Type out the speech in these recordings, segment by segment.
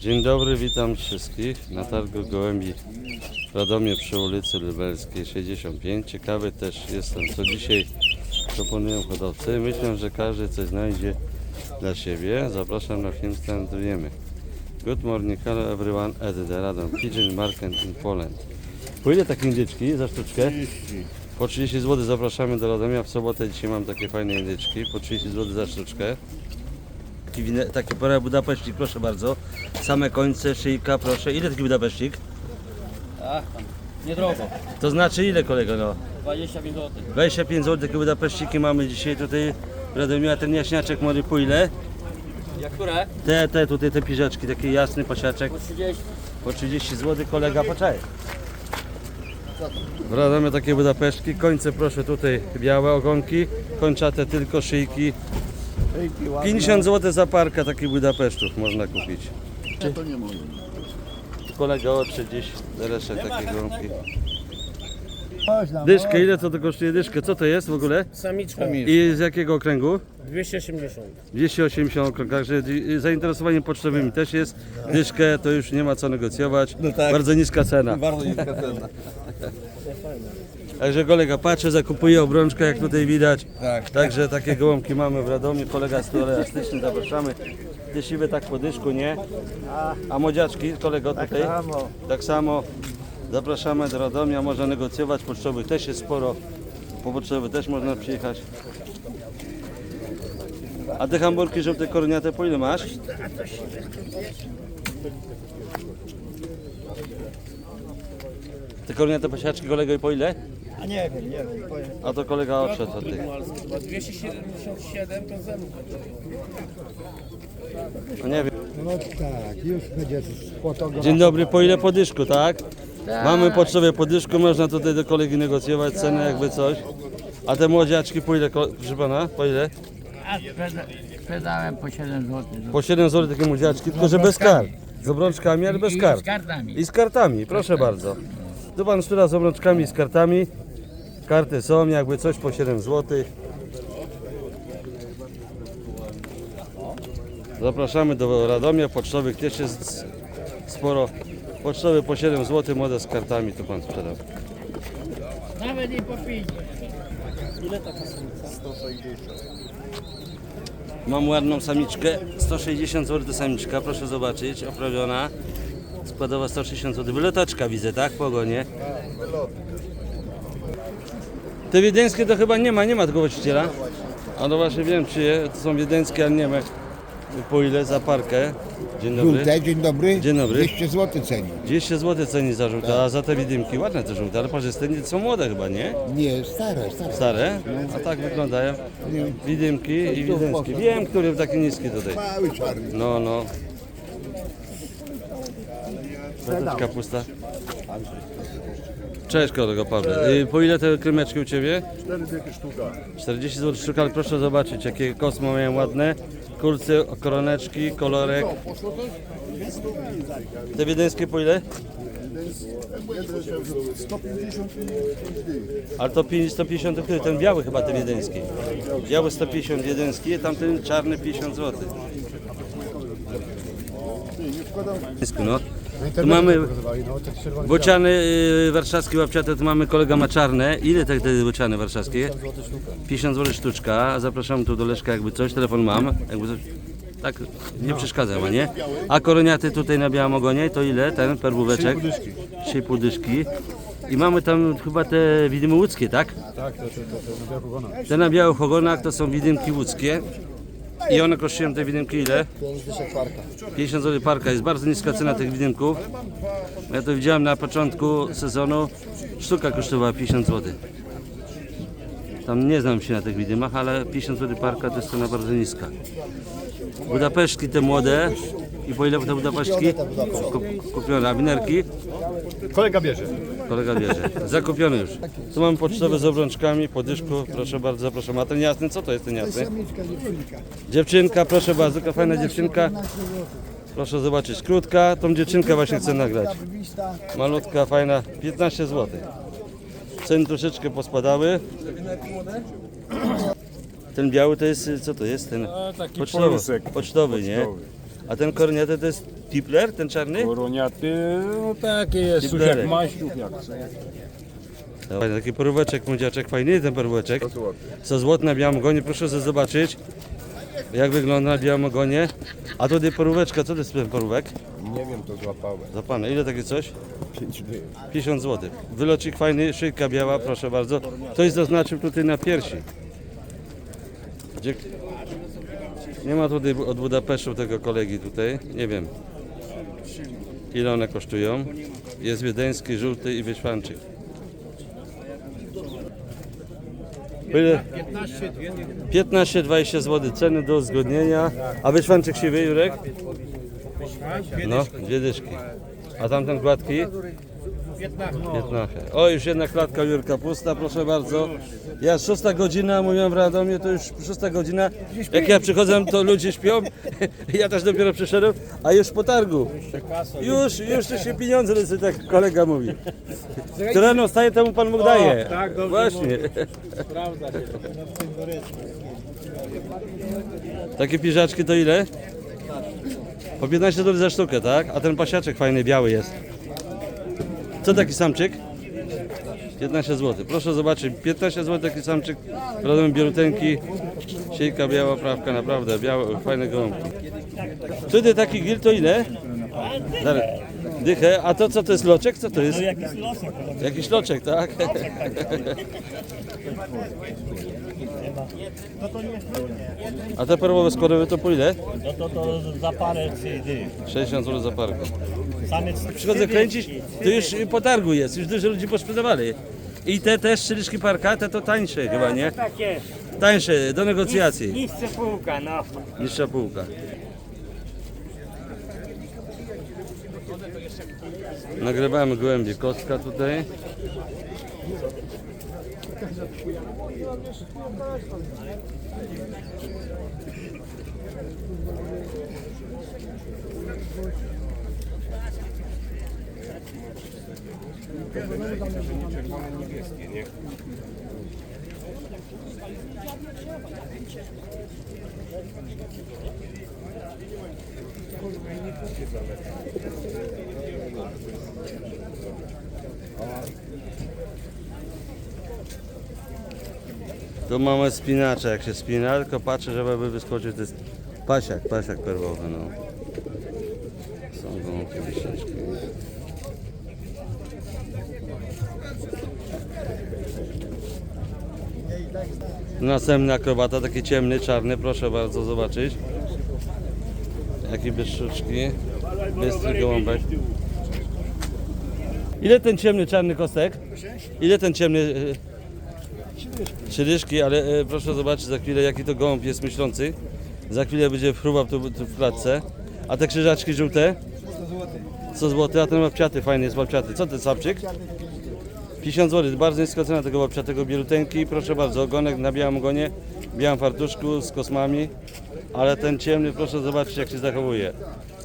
Dzień dobry, witam wszystkich na targu Gołębi w Radomie przy ulicy Lubelskiej 65. Ciekawy też jestem, co dzisiaj proponują hodowcy. Myślę, że każdy coś znajdzie dla siebie. Zapraszam na film Standujemy. Good morning, hello everyone at the Radom Pigeon Market in Poland. Po ile takie indyczki za sztuczkę? Po 30 zł zapraszamy do Radomia. W sobotę dzisiaj mam takie fajne indyczki. Po 30 zł za sztuczkę. Taki, wine- taki proszę bardzo. Same końce, szyjka, proszę. Ile taki Budapeszcik? Ach, tam. Niedrogo. To znaczy ile kolego no? 25 zł. 25 zł takie Budapeszciki mamy dzisiaj tutaj w Radomiu, a ten jaśniaczek młody po ile? Jak które? Te, te tutaj te piżaczki, taki jasny pasiaczek Po 30. po 30 zł kolega poczekaj. W Radomiu takie Budapeszki, końce proszę tutaj białe ogonki, kończate tylko szyjki. 50 zł za parkę takich Budapesztów można kupić. To nie mogę. Kolega o 30 reszek takie gąbki. Chodź tam, Dyszkę, ile to, to kosztuje dyszkę? Co to jest w ogóle? Samiczka I z jakiego okręgu? 280. 280 okrąg, także dzi- zainteresowaniem pocztowymi też jest. Dyszkę to już nie ma co negocjować. Bardzo niska cena. Bardzo niska cena. Także kolega patrzy, zakupuje obrączkę, jak tutaj widać. Tak. Także takie gołąbki mamy w Radomiu. Kolega z elastyczny, zapraszamy. Te siwe tak po dyszku, nie? A młodziaczki, kolego tutaj? Tak samo. Tak samo. Zapraszamy do Radomia, można negocjować, pocztowych też jest sporo. Po pocztowych też można przyjechać. A te hamburki żółte koroniate po ile masz? Te koroniate pasiaczki kolego i po ile? A nie wiem, nie wiem. powiem. A to kolega odszedł od tych. Chyba 277 to zero. No nie wiem. No tak, już będzie fotograf. Dzień dobry, po ile po dyszku, tak? Mamy pocztowe po dyszku, można tutaj do kolegi negocjować cenę jakby coś. A te młodziaczki po ile, ko- proszę pana? Po ile? A sprzeda sprzedałem po 7 zł. Po 7 zł takie młodziaczki, tylko że bez kar. Z obrączkami, ale bez kar. Z kartami. I z kartami, proszę bardzo. Tu pan sztura z obrączkami i z kartami. Karty są, jakby coś po 7 zł. Zapraszamy do Radomia, pocztowych też jest sporo. Pocztowy po 7 zł, młode z kartami tu pan sprzedał. Nawet i po 5. Mam ładną samiczkę, 160 zł to samiczka, proszę zobaczyć, oprawiona. Składowa 160 zł, wylotaczka widzę, tak? W ogonie. Te wiedeńskie to chyba nie ma, nie ma tego właściciela. A no właśnie wiem, czy je, to są wiedeńskie, ale nie ma. Po ile za parkę? Dzień dobry. Żółte, dzień dobry. Dzień dobry. 200 zł ceni. 200 zł ceni za żółte, a za te widymki ładne te żółte, ale parzyste nie są młode chyba, nie? Nie, stare, stare. Stare? A tak wyglądają. Widymki i wideńskie. Wiem, który taki niski tutaj. Mały czarny. No, no. Zateczka pusta. Cześć kolego Pawle. Y, Po ile te krymeczki u Ciebie? 4 sztuka. 40 zł sztuka, ale proszę zobaczyć jakie kosmo mają ładne. Kurce, koroneczki, kolorek. Te wiedeńskie po ile? 150 Ale to 5, 150 to który? Ten biały chyba ten wiedeński. Biały 150 wiedeński, tamten czarny 50 zł. No. Tu mamy bociany y, warszawskie łapciate, tu mamy kolega ma czarne. Ile te, te bociany warszawskie? 50 zł sztuczka. Zapraszam tu do Leszka jakby coś, telefon mam. Jakby coś. Tak, nie przeszkadza ma, nie? A koroniaty tutaj na białym ogonie, to ile ten perłóweczek? 3,5 dyszki. I mamy tam chyba te widymy łódzkie, tak? Tak, to, to, to, to na białych ogonach. Te na białych ogonach to są widymki łódzkie. I one kosztują te widymki ile? 50 zł parka. Jest bardzo niska cena tych widymków. Ja to widziałem na początku sezonu. Sztuka kosztowała 50 zł. Tam nie znam się na tych widymach, ale 50 zł parka to jest cena bardzo niska. Budapesztki te młode. I po ile te Budapesztki? Kup- Kupione. A winerki? Kolega bierze. Kolega bierze. Zakupiony już. Tu mam pocztowe z obrączkami, po dyszku. Proszę bardzo, zapraszam. A ten jasny, co to jest ten jasny? Dziewczynka, proszę bardzo, taka fajna dziewczynka. Proszę zobaczyć, krótka. Tą dziewczynkę właśnie chcę nagrać. Malutka, fajna, 15 zł. Ceny troszeczkę pospadały. Ten biały to jest, co to jest? Ten taki pocztowy, pocztowy, nie? A ten korniaty to jest tipler, ten czarny? Koroniaty, no takie jest, Tiplerek. jak maśniów, jak co. Fajny, taki poróweczek, młodziaczek, fajny ten poróweczek. Co złoty na białym ogonie, proszę sobie zobaczyć jak wygląda na białym ogonie. A tutaj poróweczka, co to jest ten porówek? Nie wiem, to złapałem. Za pana, ile takie coś? 50 zł. Wylocik fajny, szyjka biała, proszę bardzo. Ktoś zaznaczył tutaj na piersi. Gdzie... Nie ma tutaj od Budapesztu tego kolegi tutaj, nie wiem ile one kosztują. Jest wiedeński, żółty i wyświanczyk. Ile? 15-20 zł ceny do uzgodnienia. A wyświanczyk siwy, Jurek? No, dwie dyszki. A tamten gładki? 15. O, już jedna klatka Jurka pusta, proszę bardzo. Ja szósta godzina, mówiłem w Radomie, to już szósta godzina. Jak ja przychodzę, to ludzie śpią. Ja też dopiero przyszedłem, a już po targu. Już, już to się pieniądze lecą, tak kolega mówi. Kto rano wstaje, temu Pan Bóg daje. tak, dobrze Właśnie. Takie piżaczki to ile? Po 15 zł za sztukę, tak? A ten pasiaczek fajny, biały jest. Co taki samczyk? 15 zł. Proszę zobaczyć, 15 zł taki samczyk, rodem bieluteńki, siejka biała, prawka, naprawdę, białe, fajne gołąbki. Wtedy taki gil to ile? Zaraz. Dychę, a to co to jest loczek? Co to jest? Jakiś loczek, tak? A te perłowe skórowe to po ile? No to to za parę CD. 60 zł za parkę. Przychodzę kręcić, to już po targu jest, już dużo ludzi posprzedawali. I te też szyliszki parka, te to tańsze chyba, nie? takie. Tańsze, do negocjacji, Niższe półka, no. niższa półka. Nagrywamy gołębie kostka tutaj. Червоно-небесні, ні? А Tu mamy spinacza, jak się spina, tylko patrzę, żeby wyskoczył, to jest pasiak, pasiak perłowy, no. Są gołąbki wisieczki. Następny akrobata, taki ciemny, czarny, proszę bardzo zobaczyć. Jakie byszczuczki, bystry gołąbek. Ile ten ciemny, czarny kostek? Ile ten ciemny... Trzy dyszki, ale e, proszę zobaczyć za chwilę jaki to gołąb jest myślący. Za chwilę będzie fruwał tu, tu w klatce. A te krzyżaczki żółte? 100 zł. a ten łapciaty fajny jest łapciaty. Co ten sapczyk? 50 zł, bardzo niska cena tego łapciatego bieluteńki. Proszę bardzo, ogonek na białym ogonie, białym fartuszku z kosmami. Ale ten ciemny, proszę zobaczyć jak się zachowuje.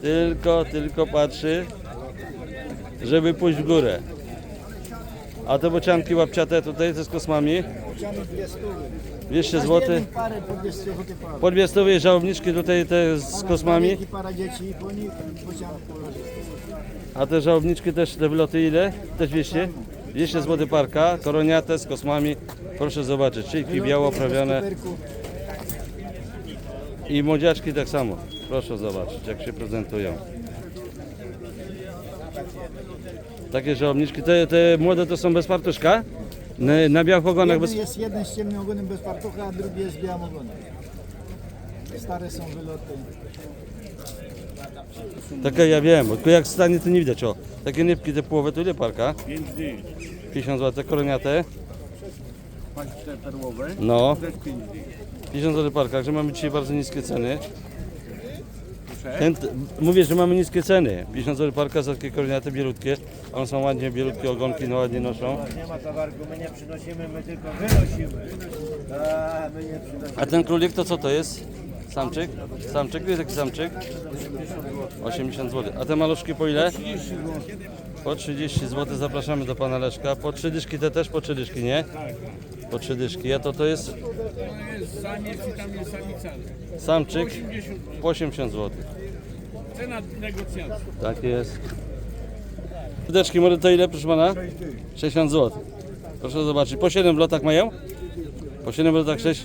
Tylko, tylko patrzy, żeby pójść w górę. A te bocianki łapciate tutaj, to z kosmami? 200 zł. Parę po 200 zł parę. Po dwie stówy żałobniczki tutaj te z kosmami. I para dzieci, po nich A te żałobniczki też, te wyloty ile? Też 200? 200 zł parka, koroniate z kosmami. Proszę zobaczyć, szyjki biało oprawione i młodziaczki tak samo. Proszę zobaczyć, jak się prezentują. Takie żałobniczki, te, te młode to są bez fartuszka? Na, na białych ogonach Jeden bez... jest jeden z ciemnym ogonem bez fartucha, a drugi jest z białym ogonem. Stare są wyloty. Takie ja wiem, tylko jak stanie to nie widać, o. Takie nybki, te połowy, to ile parka? 50 zł, koroniate. No. 50 zł parka, że mamy dzisiaj bardzo niskie ceny. Ten, mówię, że mamy niskie ceny. 50 zł parka za takie koroniate bielutkie. One są ładnie bielutkie, ogonki no ładnie noszą. Nie ma towarku, my nie przynosimy, my tylko wynosimy. A, my nie przynosimy. A ten królik to co to jest? Samczyk? Samczyk? Ile taki samczyk? 80 zł. A te maluszki po ile? Po 30 zł zapraszamy do pana Leszka. Po trzy dyszki te też po trzy dyszki, nie? Po trzy dyszki. A to to jest? Samiec i tam jest samica. Samczyk 80 po 80 zł. Cena negocjacji. Tak jest. Wódeczki może to ile, proszę pana? 60 zł. Proszę zobaczyć. Po 7 w lotach mają? Po 7 w lotach 6.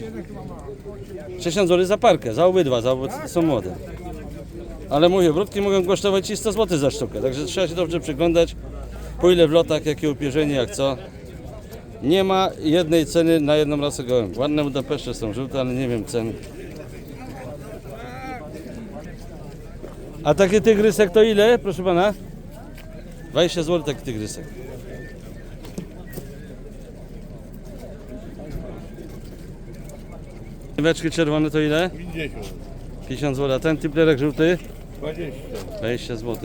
60 zł za parkę, za obydwa, za obydwa są młode. Ale mówię, brudki mogą kosztować i 100 zł za sztukę, także trzeba się dobrze przyglądać, po ile w lotach, jakie upierzenie, jak co. Nie ma jednej ceny na jedną rasę gołębi. Ładne Budapeszcze są żółte, ale nie wiem cen. A taki tygrysek to ile, proszę pana? 20 zł taki tygrysek. Beczki czerwone to ile? 50. 50 zł. A ten typlerek żółty? 20. 20 zł.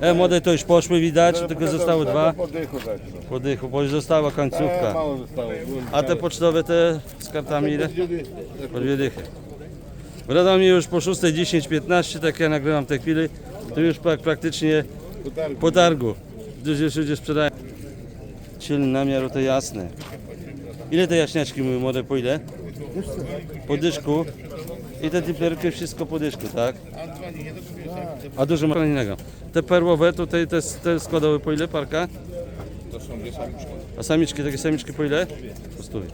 E, młode to już poszły widać, tylko zostały dwa. Podychu tak. no. Po dychu, bo już została E, końcówka. mało zostało. A te pocztowe te z kartami ile? Po dwie dychy. Mi już po 6.10-15, tak ja nagrywam w tej chwili, to już prak- praktycznie po targu. Dużo już ludzie sprzedają. Silny namiar, to jasne. Ile te jaśniaczki mówią młode, po ile? Po dyszku. I te typlerki wszystko po dyszku, tak? A dużo ma innego. Te perłowe, tutaj te, te składowe po ile parka? To są dwie samiczki. A samiczki, takie samiczki po ile? Po stówie.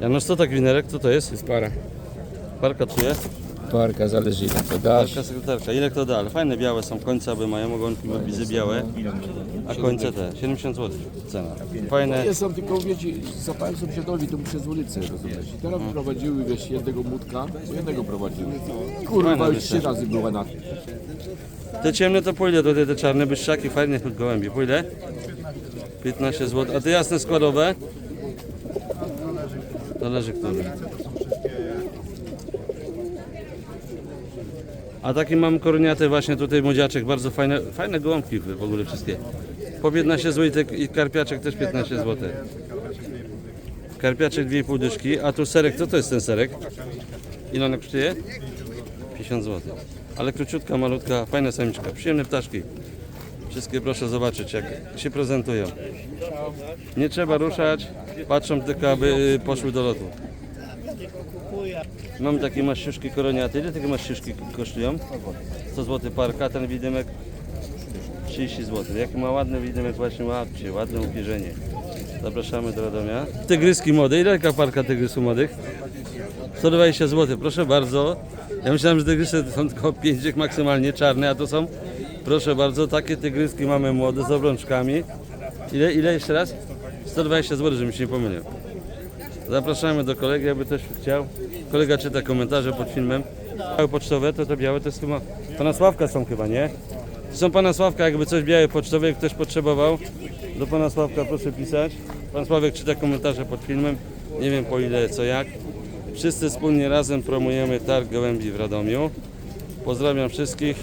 Janusz, co tak winerek? Co to jest? Jest para. Parka czuje? Parka zależy ile to dasz. Parka sekretarka. Ile kto da? Ale fajne białe są końce, aby mają ogonki, wizy białe. A końce te? 70 zł cena. Fajne. Nie są tylko, wiecie, zapałem sąsiadowi to przez ulicę, rozumiesz? I teraz prowadziły, wiesz, jednego mutka, jednego prowadziły. Kurwa, Fajne już trzy razy była na tym. Te ciemne to ile? Tutaj te czarne byszczaki, fajne gołębie. Ile? 15 zł. A te jasne składowe? Zależy który. A taki mam koroniaty właśnie tutaj młodziaczek, bardzo fajne, fajne gołąbki w ogóle wszystkie. Po 15 zł i karpiaczek też 15 zł. Karpiaczek 2,5 dyszki, a tu serek, co to jest ten serek? Ile on kosztuje? 50 zł. Ale króciutka, malutka, fajna samiczka, przyjemne ptaszki. Wszystkie proszę zobaczyć, jak się prezentują. Nie trzeba ruszać, patrzą tylko, aby y, poszły do lotu. Mam takie maściuszki koroniaty. Ile takie maściuszki kosztują? 100 zł parka, ten widymek 30 zł. Jaki ma ładny widymek, właśnie łapcie, ładne upierzenie. Zapraszamy do Radomia. Tygryski młode, ile taka parka tygrysu młodych? 120 zł, proszę bardzo. Ja myślałem, że tygrysy są tylko 5 maksymalnie czarne, a to są, proszę bardzo, takie tygryski mamy młode z obrączkami. Ile, ile jeszcze raz? 120 zł, żebym się nie pomylił. Zapraszamy do kolegi, aby ktoś chciał. Kolega czyta komentarze pod filmem. Białe pocztowe, to te białe to jest. Pana Sławka są chyba, nie? To są Pana Sławka, jakby coś białe pocztowe, jak ktoś potrzebował. Do Pana Sławka proszę pisać. Pan Sławek czyta komentarze pod filmem. Nie wiem po ile, co jak. Wszyscy wspólnie razem promujemy targ gołębi w Radomiu. Pozdrawiam wszystkich.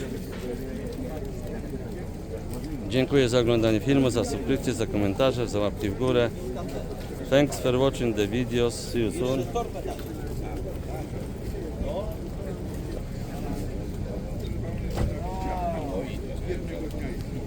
Dziękuję za oglądanie filmu, za subskrypcję, za komentarze, za łapki w górę. Thanks for watching the videos. See you soon.